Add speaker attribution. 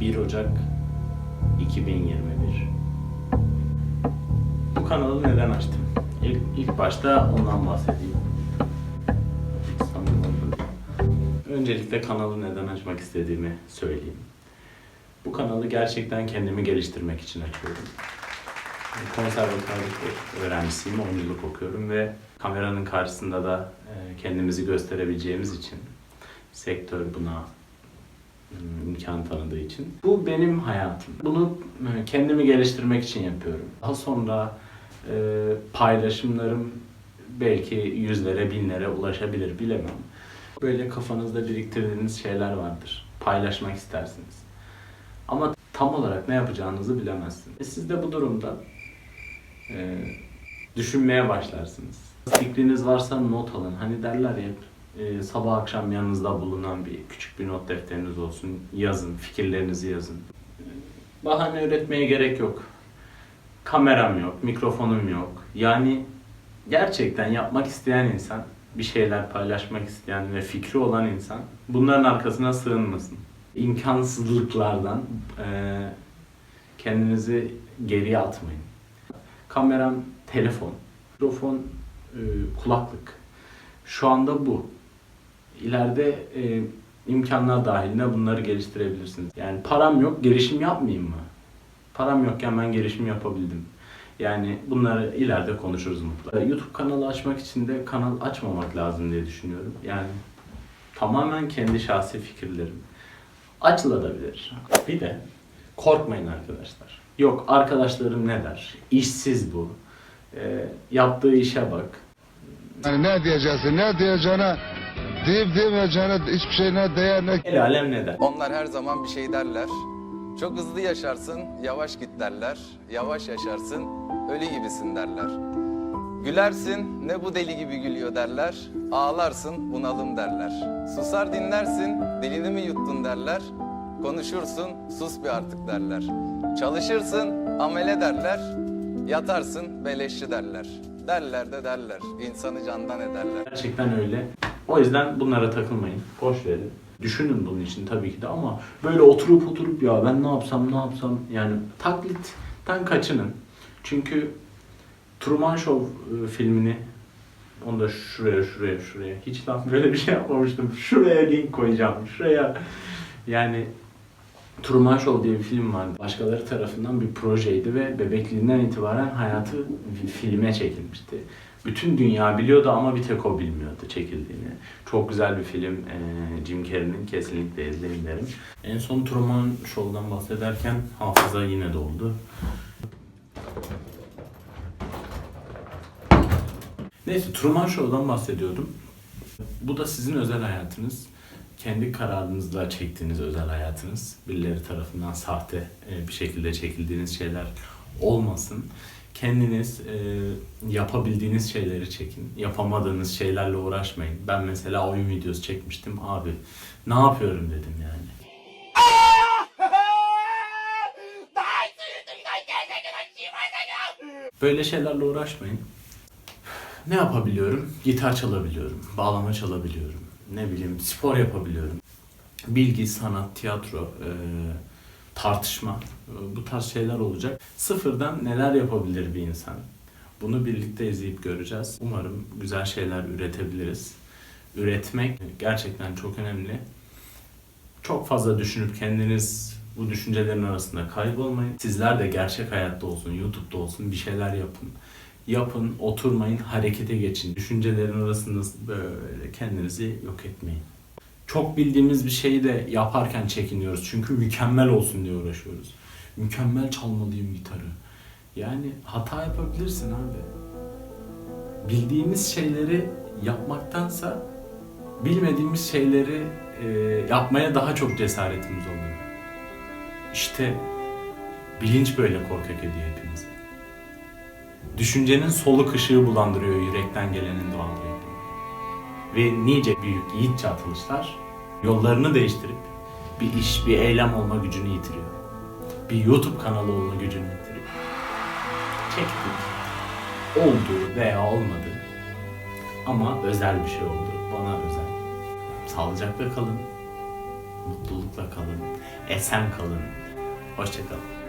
Speaker 1: 1 Ocak 2021 Bu kanalı neden açtım? İlk, ilk başta ondan bahsedeyim. Öncelikle kanalı neden açmak istediğimi söyleyeyim. Bu kanalı gerçekten kendimi geliştirmek için açıyorum. Konservatuarlık öğrencisiyim, oyunculuk okuyorum ve kameranın karşısında da e, kendimizi gösterebileceğimiz için sektör buna imkan tanıdığı için. Bu benim hayatım. Bunu e, kendimi geliştirmek için yapıyorum. Daha sonra e, paylaşımlarım belki yüzlere, binlere ulaşabilir bilemem. Böyle kafanızda biriktirdiğiniz şeyler vardır. Paylaşmak istersiniz. Ama tam olarak ne yapacağınızı bilemezsiniz. E siz de bu durumda e, düşünmeye başlarsınız. Fikriniz varsa not alın. Hani derler ya e, sabah akşam yanınızda bulunan bir küçük bir not defteriniz olsun. Yazın, fikirlerinizi yazın. E, bahane üretmeye gerek yok. Kameram yok, mikrofonum yok. Yani gerçekten yapmak isteyen insan, bir şeyler paylaşmak isteyen ve fikri olan insan bunların arkasına sığınmasın. İmkansızlıklardan e, kendinizi geriye atmayın. Kameram telefon, mikrofon e, kulaklık. Şu anda bu. İleride e, imkanlar dahilinde bunları geliştirebilirsiniz. Yani param yok, girişim yapmayayım mı? Param yokken ben girişim yapabildim. Yani bunları ileride konuşuruz mutlaka. YouTube kanalı açmak için de kanal açmamak lazım diye düşünüyorum. Yani tamamen kendi şahsi fikirlerim. Açılabilir. Bir de korkmayın arkadaşlar. Yok arkadaşlarım ne der? İşsiz bu. Ee, yaptığı işe bak.
Speaker 2: Yani ne diyeceksin, ne diyeceğine, deyip demeyeceğine hiçbir şeyine değer ne
Speaker 1: El alem ne der?
Speaker 3: Onlar her zaman bir şey derler. Çok hızlı yaşarsın, yavaş git derler. Yavaş yaşarsın, ölü gibisin derler. Gülersin, ne bu deli gibi gülüyor derler. Ağlarsın, bunalım derler. Susar dinlersin, dilini mi yuttun derler. Konuşursun, sus bir artık derler. Çalışırsın, amele derler. Yatarsın, beleşçi derler. Derler de derler, insanı candan ederler.
Speaker 1: Gerçekten öyle. O yüzden bunlara takılmayın. Boş verin. Düşünün bunun için tabii ki de ama böyle oturup oturup ya ben ne yapsam ne yapsam yani taklitten kaçının. Çünkü Truman Show e, filmini onu da şuraya şuraya şuraya hiç lan böyle bir şey yapmamıştım. Şuraya link koyacağım. Şuraya yani Truman Show diye bir film vardı. Başkaları tarafından bir projeydi ve bebekliğinden itibaren hayatı filme çekilmişti. Bütün dünya biliyordu ama bir tek o bilmiyordu çekildiğini. Çok güzel bir film. Ee, Jim Carrey'nin kesinlikle izleyin derim. En son Truman Show'dan bahsederken hafıza yine doldu. Neyse Truman Show'dan bahsediyordum. Bu da sizin özel hayatınız. Kendi kararınızla çektiğiniz özel hayatınız. Birileri tarafından sahte e, bir şekilde çekildiğiniz şeyler olmasın. Kendiniz e, yapabildiğiniz şeyleri çekin. Yapamadığınız şeylerle uğraşmayın. Ben mesela oyun videosu çekmiştim. Abi ne yapıyorum dedim yani. Böyle şeylerle uğraşmayın. Ne yapabiliyorum? Gitar çalabiliyorum, bağlama çalabiliyorum, ne bileyim spor yapabiliyorum. Bilgi, sanat, tiyatro, e, tartışma e, bu tarz şeyler olacak. Sıfırdan neler yapabilir bir insan? Bunu birlikte izleyip göreceğiz. Umarım güzel şeyler üretebiliriz. Üretmek gerçekten çok önemli. Çok fazla düşünüp kendiniz bu düşüncelerin arasında kaybolmayın. Sizler de gerçek hayatta olsun, YouTube'da olsun bir şeyler yapın yapın, oturmayın, harekete geçin. Düşüncelerin arasında böyle kendinizi yok etmeyin. Çok bildiğimiz bir şeyi de yaparken çekiniyoruz. Çünkü mükemmel olsun diye uğraşıyoruz. Mükemmel çalmalıyım gitarı. Yani hata yapabilirsin abi. Bildiğimiz şeyleri yapmaktansa bilmediğimiz şeyleri e, yapmaya daha çok cesaretimiz oluyor. İşte bilinç böyle korkak ediyor hepimizi. Düşüncenin soluk ışığı bulandırıyor yürekten gelenin doğal rengi. Ve nice büyük yiğitçe atılışlar yollarını değiştirip bir iş, bir eylem olma gücünü yitiriyor. Bir YouTube kanalı olma gücünü yitiriyor. Çektik. Oldu veya olmadı. Ama özel bir şey oldu. Bana özel. Sağlıcakla kalın. mutlulukla kalın, esen kalın. Hoşçakalın.